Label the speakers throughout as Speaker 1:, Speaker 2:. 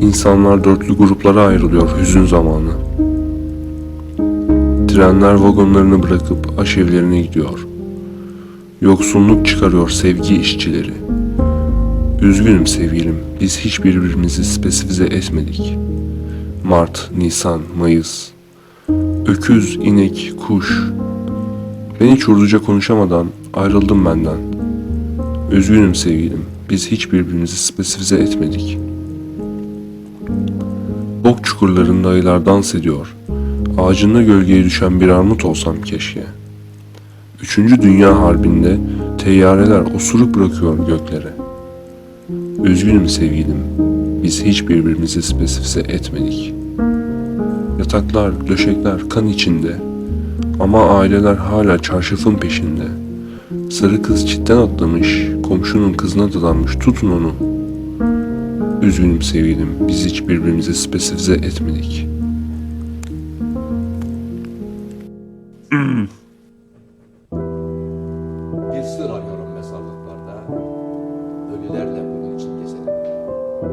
Speaker 1: İnsanlar dörtlü gruplara ayrılıyor hüzün zamanı. Trenler vagonlarını bırakıp aşevlerine gidiyor. Yoksunluk çıkarıyor sevgi işçileri. Üzgünüm sevgilim, biz hiç birbirimizi spesifize etmedik. Mart, Nisan, Mayıs. Öküz, inek, kuş. Ben hiç urduca konuşamadan ayrıldım benden. Üzgünüm sevgilim, biz hiç birbirimizi spesifize etmedik. Ok çukurlarında ayılar dans ediyor. Ağacında gölgeye düşen bir armut olsam keşke. Üçüncü Dünya Harbi'nde teyyareler osuruk bırakıyor göklere. Üzgünüm sevgilim, biz hiç birbirimizi spesifize etmedik. Yataklar, döşekler kan içinde. Ama aileler hala çarşafın peşinde. Sarı kız çitten atlamış, komşunun kızına dadanmış, tutun onu. Üzgünüm sevgilim, biz hiç birbirimizi spesifize etmedik.
Speaker 2: Bir sır arıyorum mezarlıklarda. Ölülerle bunun için gezerim.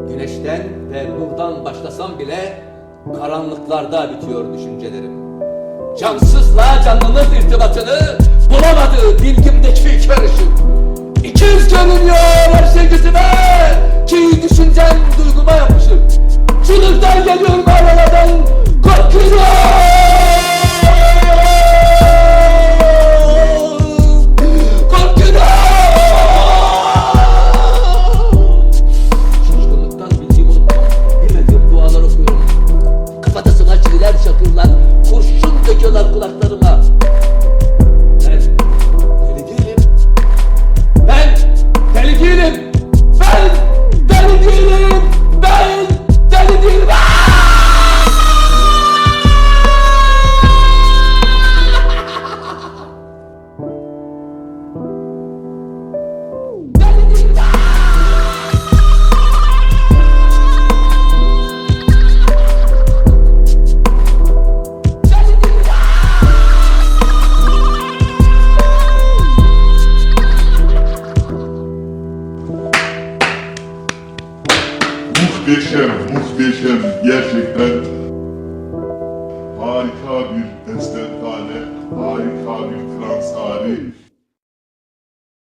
Speaker 2: Güneşten ve nurdan başlasam bile karanlıklarda bitiyor düşüncelerim. Cansızla canlının irtibatını bulamadı bilgimdeki
Speaker 3: Muhteşem, muhteşem gerçekten harika bir bestentane, harika bir trans hali.